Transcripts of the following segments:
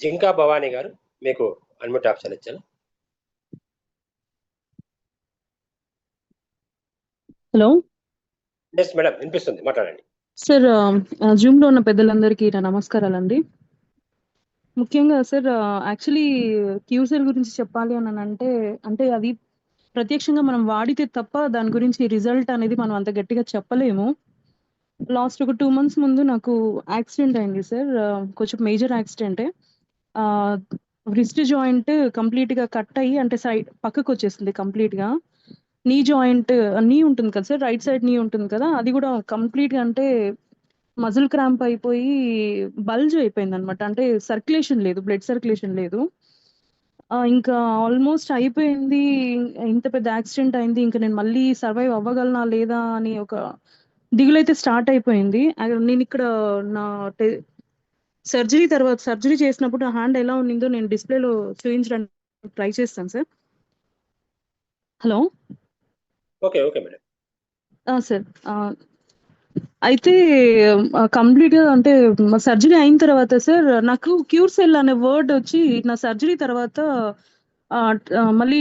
జింకా భవానీ గారు మీకు unmute option ఇచ్చాను హలో. ఎస్ మేడం వినిపిస్తుంది. మాట్లాడండి. సార్ జూమ్లో ఉన్న పెద్దలందరికీ నా నమస్కారాలండి. ముఖ్యంగా సార్ యాక్చువల్లీ క్యూసెల్ గురించి చెప్పాలి అని అంటే అంటే అది ప్రత్యక్షంగా మనం వాడితే తప్ప దాని గురించి రిజల్ట్ అనేది మనం అంత గట్టిగా చెప్పలేము. లాస్ట్ ఒక టూ మంత్స్ ముందు నాకు యాక్సిడెంట్ అయింది సార్ కొంచెం మేజర్ యాక్సిడెంటే రిస్ట్ జాయింట్ కంప్లీట్గా కట్ అయ్యి అంటే సైడ్ పక్కకు వచ్చేసింది కంప్లీట్గా నీ జాయింట్ నీ ఉంటుంది కదా సార్ రైట్ సైడ్ నీ ఉంటుంది కదా అది కూడా కంప్లీట్గా అంటే మజిల్ క్రాంప్ అయిపోయి బల్జ్ అయిపోయింది అనమాట అంటే సర్క్యులేషన్ లేదు బ్లడ్ సర్క్యులేషన్ లేదు. ఇంకా ఆల్మోస్ట్ అయిపోయింది ఇంత పెద్ద యాక్సిడెంట్ అయింది ఇంకా నేను మళ్ళీ సర్వైవ్ అవ్వగలనా లేదా అని ఒక దిగులైతే స్టార్ట్ అయిపోయింది. నేను ఇక్కడ నా సర్జరీ తర్వాత సర్జరీ చేసినప్పుడు నా హ్యాండ్ ఎలా ఉండిందో నేను డిస్ప్లేలో చూపించడానికి ట్రై చేస్తాను sir hello okay okay madam sir అయితే కంప్లీట్గా అంటే సర్జరీ అయిన తర్వాత సార్ నాకు క్యూర్ సెల్ అనే వర్డ్ వచ్చి నా సర్జరీ తర్వాత మళ్ళీ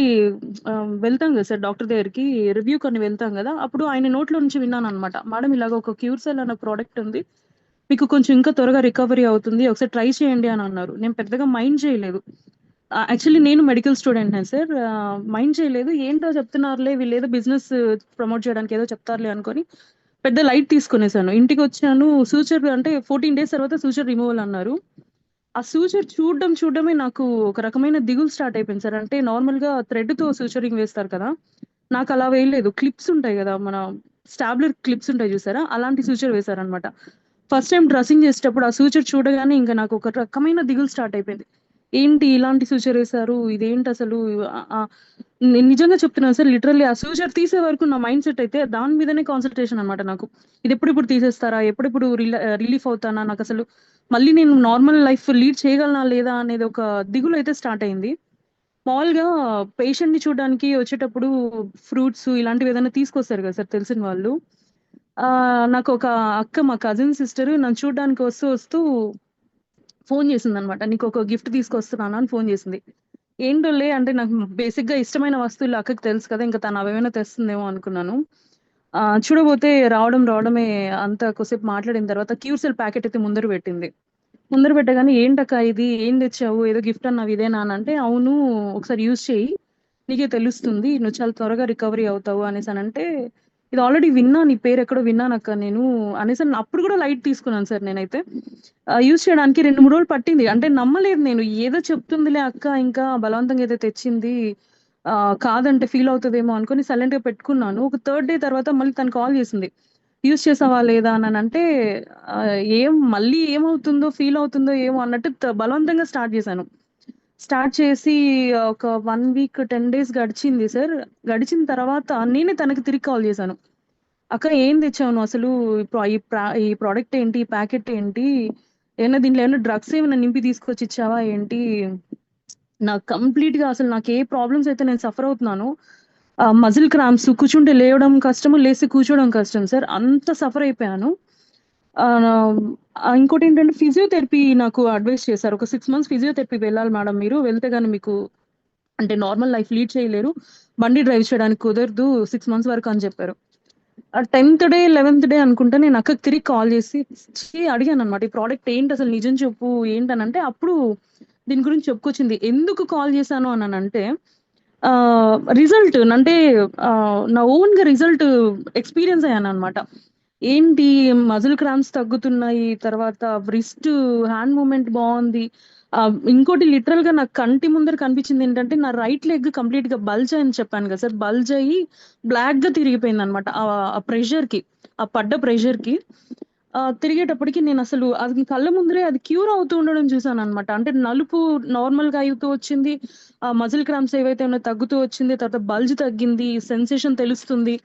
వెళ్తాం కదా సార్ డాక్టర్ దగ్గరికి రివ్యూ కొన్ని వెళ్తాం కదా అప్పుడు ఆయన నోట్లో నుంచి విన్నాను అనమాట మేడం ఇలాగ ఒక క్యూర్ సెల్ అనే ప్రోడక్ట్ ఉంది. మీకు కొంచెం ఇంకా త్వరగా రికవరీ అవుతుంది. ఒకసారి ట్రై చేయండి అని అన్నారు. నేను పెద్దగా మైండ్ చేయలేదు. యాక్చువల్లీ నేను మెడికల్ స్టూడెంట్ సార్. మైండ్ చేయలేదు. ఏంటో చెప్తున్నారులే వీళ్ళు ఏదో బిజినెస్ ప్రమోట్ చేయడానికి ఏదో చెప్తారులే అనుకొని పెద్ద లైట్ తీసుకునేసాను. ఇంటికి వచ్చాను. సూచర్ అంటే ఫోర్టీన్ డేస్ తర్వాత సూచర్ రిమూవల్ అన్నారు. ఆ సూచర్ చూడడం చూడడమే నాకు ఒక రకమైన దిగులు స్టార్ట్ అయిపోయింది సార్. అంటే నార్మల్గా థ్రెడ్తో సూచరింగ్ వేస్తారు కదా. నాకు అలా వేయలేదు. క్లిప్స్ ఉంటాయి కదా మన స్టాబ్లర్ క్లిప్స్ ఉంటాయి చూసారా? అలాంటి సూచర్ వేశారనమాట ఫస్ట్ టైం డ్రెస్సింగ్ చేసేటప్పుడు ఆ సూచర్ చూడగానే ఇంకా నాకు ఒక రకమైన దిగులు స్టార్ట్ అయిపోయింది. ఏంటి ఇలాంటి సూచర్ వేశారు? ఇదేంటి అసలు? నేను నిజంగా చెప్తున్నాను సార్ లిటరల్లీ ఆ సూచర్ తీసే వరకు నా మైండ్ సెట్ అయితే దాని మీదనే కాన్సన్ట్రేషన్ అనమాట నాకు. ఇది ఎప్పుడెప్పుడు తీసేస్తారా? ఎప్పుడెప్పుడు రిలీఫ్ అవుతానా? నాకు అసలు మళ్ళీ నేను నార్మల్ లైఫ్ లీడ్ చేయగలనా లేదా అనేది ఒక దిగులు అయితే స్టార్ట్ అయింది. మామూలుగా పేషెంట్ని చూడడానికి వచ్చేటప్పుడు ఫ్రూట్స్ ఇలాంటివి ఏదైనా తీసుకొస్తారు కదా సార్ తెలిసిన వాళ్ళు. నాకు ఒక అక్క మా కజిన్ సిస్టర్ నన్ను చూడడానికి వస్తూ వస్తూ ఫోన్ చేసింది అనమాట నీకు ఒక గిఫ్ట్ తీసుకొస్తున్నాను అని ఫోన్ చేసింది. ఏంటోలే అంటే నాకు బేసిక్గా ఇష్టమైన వస్తువులు అక్కకి తెలుసు కదా ఇంకా తను అవేమైనా తెస్తుందేమో అనుకున్నాను. ఆ చూడబోతే రావడం రావడమే అంత కొద్దిసేపు మాట్లాడిన తర్వాత క్యూర్సెల్ ప్యాకెట్ అయితే ముందర పెట్టింది. ముందర పెట్టగానే ఏంటక్క ఇది? ఏం తెచ్చావు? ఏదో గిఫ్ట్ అన్నావు ఇదేనా? అని అంటే అవును ఒకసారి యూజ్ చేయి. నీకే తెలుస్తుంది. నువ్వు చాలా త్వరగా రికవరీ అవుతావు అనేసి అని అంటే ఇది ఆల్రెడీ విన్నా నీ పేరు ఎక్కడో విన్నాను అక్క నేను అనేసి అప్పుడు కూడా లైట్ తీసుకున్నాను సార్ నేనైతే. యూజ్ చేయడానికి రెండు మూడు రోజులు పట్టింది. అంటే నమ్మలేదు నేను. ఏదో చెప్తుందిలే అక్క ఇంకా బలవంతంగా ఏదో తెచ్చింది ఆ, కాదంటే ఫీల్ అవుతుందేమో అనుకుని సైలెంట్గా పెట్టుకున్నాను. ఒక థర్డ్ డే తర్వాత మళ్ళీ తను కాల్ చేసింది. యూజ్ చేసావా లేదా అని అంటే ఏం మళ్ళీ ఏమవుతుందో ఫీల్ అవుతుందో ఏమో అన్నట్టు బలవంతంగా స్టార్ట్ చేశాను. స్టార్ట్ చేసి ఒక వన్ వీక్ టెన్ డేస్ గడిచింది సార్. గడిచిన తర్వాత నేనే తనకి తిరిగి కాల్ చేశాను. అక్క ఏం తెచ్చావు అసలు? ఈ ప్రా- ఈ ప్రోడక్ట్ ఏంటి? ఈ ప్యాకెట్ ఏంటి? ఏమైనా దీంట్లో ఏమైనా డ్రగ్స్ ఏమైనా నింపి తీసుకొచ్చి ఇచ్చావా ఏంటి? నాకు కంప్లీట్గా అసలు నాకు ఏ ప్రాబ్లమ్స్ అయితే నేను సఫర్ అవుతున్నాను మజిల్ క్రాంప్స్ కూర్చుంటే లేవడం కష్టము లేసి కూర్చోవడం కష్టం సార్. అంత సఫర్ అయిపోయాను. ఇంకోటి ఏంటంటే ఫిజియోథెరపీ నాకు అడ్వైస్ చేశారు. ఒక సిక్స్ మంత్స్ ఫిజియోథెరపీ వెళ్ళాలి మేడం మీరు. వెళ్తే కానీ మీకు అంటే నార్మల్ లైఫ్ లీడ్ చేయలేరు. బండి డ్రైవ్ చేయడానికి కుదరదు. సిక్స్ మంత్స్ వరకు అని చెప్పారు. టెన్త్ డే లెవెన్త్ డే అనుకుంటే నేను అక్కకి తిరిగి కాల్ చేసి అడిగాను అనమాట ఈ ప్రోడక్ట్ ఏంటి? అసలు నిజం చెప్పు ఏంటనంటే అప్పుడు దీని గురించి చెప్పుకొచ్చింది. ఎందుకు కాల్ చేశాను అని అంటే రిజల్ట్ అంటే నా ఓన్గా రిజల్ట్ ఎక్స్పీరియన్స్ అయ్యాను అనమాట ఏంటి మజిల్ క్రామ్స్ తగ్గుతున్నాయి తర్వాత రిస్ట్ హ్యాండ్ మూమెంట్ బాగుంది. ఇంకోటి లిటరల్గా నాకు కంటి ముందర కనిపించింది ఏంటంటే నా రైట్ లెగ్ కంప్లీట్గా బల్జ్ అని చెప్పాను కదా సార్. బల్జ్ అయ్యి బ్లాక్గా తిరిగిపోయింది అనమాట ఆ ప్రెషర్కి ఆ పడ్డ ప్రెషర్కి. తిరిగేటప్పటికి నేను అసలు అది కళ్ళ ముందరే అది క్యూర్ అవుతూ ఉండడం చూసాను అనమాట అంటే నలుపు నార్మల్గా అవుతూ వచ్చింది. ఆ మజిల్ క్రామ్స్ ఏవైతే ఉన్నాయో తగ్గుతూ వచ్చింది. తర్వాత బల్జ్ తగ్గింది. సెన్సేషన్ తెలుస్తుంది.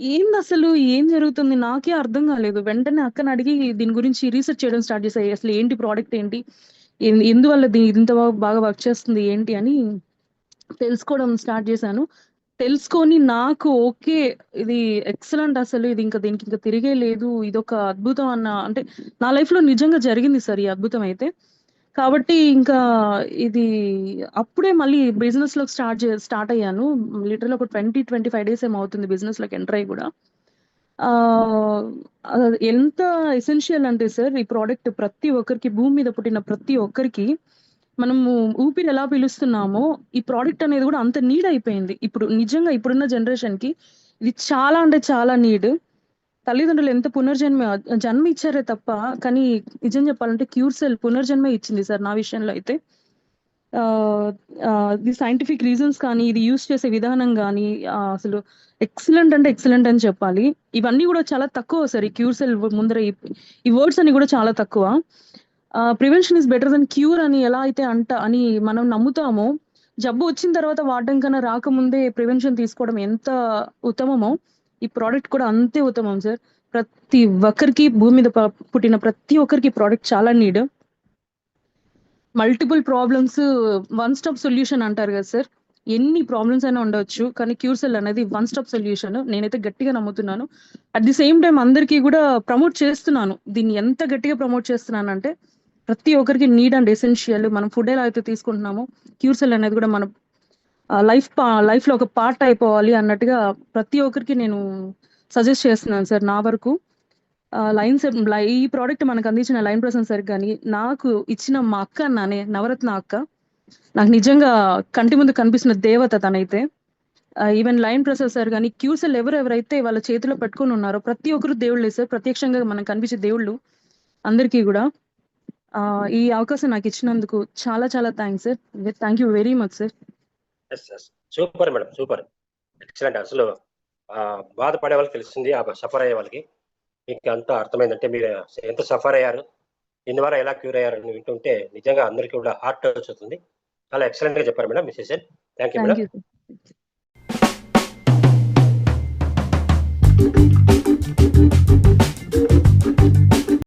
ఏంది అసలు ఏం జరుగుతుంది? నాకే అర్థం కాలేదు. వెంటనే అక్కని అడిగి దీని గురించి రీసెర్చ్ చేయడం స్టార్ట్ చేశాయి అసలు ఏంటి ప్రోడక్ట్ ఏంటి? ఎందువల్ల దీ- ఇంత బాగా బాగా వర్క్ చేస్తుంది? ఏంటి అని తెలుసుకోవడం స్టార్ట్ చేశాను. తెలుసుకొని నాకు ఓకే ఇది ఎక్సలెంట్ అసలు. ఇది ఇంకా దీనికి ఇంకా తిరిగే లేదు. ఇది ఒక అద్భుతం అన్న అంటే నా లైఫ్లో నిజంగా జరిగింది సార్ ఈ అద్భుతం అయితే. కాబట్టి ఇంకా ఇది అప్పుడే మళ్ళీ బిజినెస్‌లోకి స్టార్ట్ చే స్టార్ట్ అయ్యాను. లిటరల్లీ ఒక 20, 25 డేస్ ఏమవుతుంది అవుతుంది బిజినెస్‌లోకి ఎంటర్ అయ్యి కూడా ఎంత ఎసెన్షియల్ అంటే సార్ ఈ ప్రోడక్ట్ ప్రతి ఒక్కరికి భూమి మీద పుట్టిన ప్రతి ఒక్కరికి మనము ఊపిరి ఎలా పిలుస్తున్నామో ఈ ప్రోడక్ట్ అనేది కూడా అంత నీడ్ అయిపోయింది. ఇప్పుడు నిజంగా ఇప్పుడున్న జనరేషన్‌కి ఇది చాలా అంటే చాలా నీడ్. తల్లిదండ్రులు ఎంత పునర్జన్మ జన్మ ఇచ్చారే తప్ప కానీ నిజం చెప్పాలంటే క్యూర్ సెల్ పునర్జన్మ ఇచ్చింది సార్ నా విషయంలో అయితే. ది ఇది సైంటిఫిక్ రీజన్స్ కానీ, ఇది యూస్ చేసే విధానం కానీ అసలు ఎక్సలెంట్ అంటే ఎక్సలెంట్ అని చెప్పాలి. ఇవన్నీ కూడా చాలా తక్కువ సార్ ఈ క్యూర్ సెల్ ముందర ఈ వర్డ్స్ అన్ని కూడా చాలా తక్కువ. Prevention is better than cure అని ఎలా అయితే అంట అని మనం నమ్ముతామో, జబ్బు వచ్చిన తర్వాత వాడడం కన్నా రాకముందే ప్రివెన్షన్ తీసుకోవడం ఎంత ఉత్తమమో, ఈ ప్రోడక్ట్ కూడా అంతే ఉత్తమం సార్. ప్రతి ఒక్కరికి భూమి మీద పుట్టిన ప్రతి ఒక్కరికి ప్రోడక్ట్ చాలా need. Multiple problems one stop solution అంటారు కదా సార్. ఎన్ని ప్రాబ్లమ్స్ అయినా ఉండొచ్చు. కానీ క్యూర్సెల్ అనేది వన్ స్టాప్ సొల్యూషన్. నేనైతే గట్టిగా నమ్ముతున్నాను. అట్ ది సేమ్ టైం అందరికీ కూడా ప్రమోట్ చేస్తున్నాను. దీన్ని ఎంత గట్టిగా ప్రమోట్ చేస్తున్నానంటే ప్రతి ఒక్కరికి నీడ్ అండ్ ఎసెన్షియల్. మనం ఫుడ్ ఎలా అయితే తీసుకుంటున్నామో క్యూర్సెల్ అనేది కూడా మన లైఫ్ లైఫ్‌లో ఒక పార్ట్ అయిపోవాలి అన్నట్టుగా ప్రతి ఒక్కరికి నేను సజెస్ట్ చేస్తున్నాను సార్ నా వరకు. లైన్స్ లై ఈ ప్రోడక్ట్ మనకు అందించిన లైన్ ప్రసన్ సార్ కానీ నాకు ఇచ్చిన మా అక్క అన్నానే నవరత్న అక్క. నాకు నిజంగా కంటి ముందు కనిపిస్తున్న దేవత తనైతే. ఈవెన్ లైన్ ప్రసాద్ సార్ కానీ క్యూసెల్ ఎవరెవరైతే వాళ్ళ చేతిలో పెట్టుకొని ఉన్నారో ప్రతి ఒక్కరు దేవుళ్ళే సార్. ప్రత్యక్షంగా మనకు కనిపించే దేవుళ్ళు అందరికీ కూడా ఈ అవకాశం నాకు ఇచ్చినందుకు చాలా చాలా thanks sir. Thank you very much sir. Yes. Yes. Super madam. Super. Excellent అసలు బాధపడే వాళ్ళకి తెలిసింది. ఆ సఫర్ అయ్యే వాళ్ళకి. మీకు అంతా అర్థమైందంటే మీరు ఎంత సఫర్ అయ్యారు? దీని ద్వారా ఎలా క్యూర్ అయ్యారని వింటుంటే నిజంగా అందరికీ కూడా హార్ట్ టచ్ అవుతుంది. చాలా ఎక్సలెంట్‌గా చెప్పారు madam. Miss N. Thank you madam. You sir.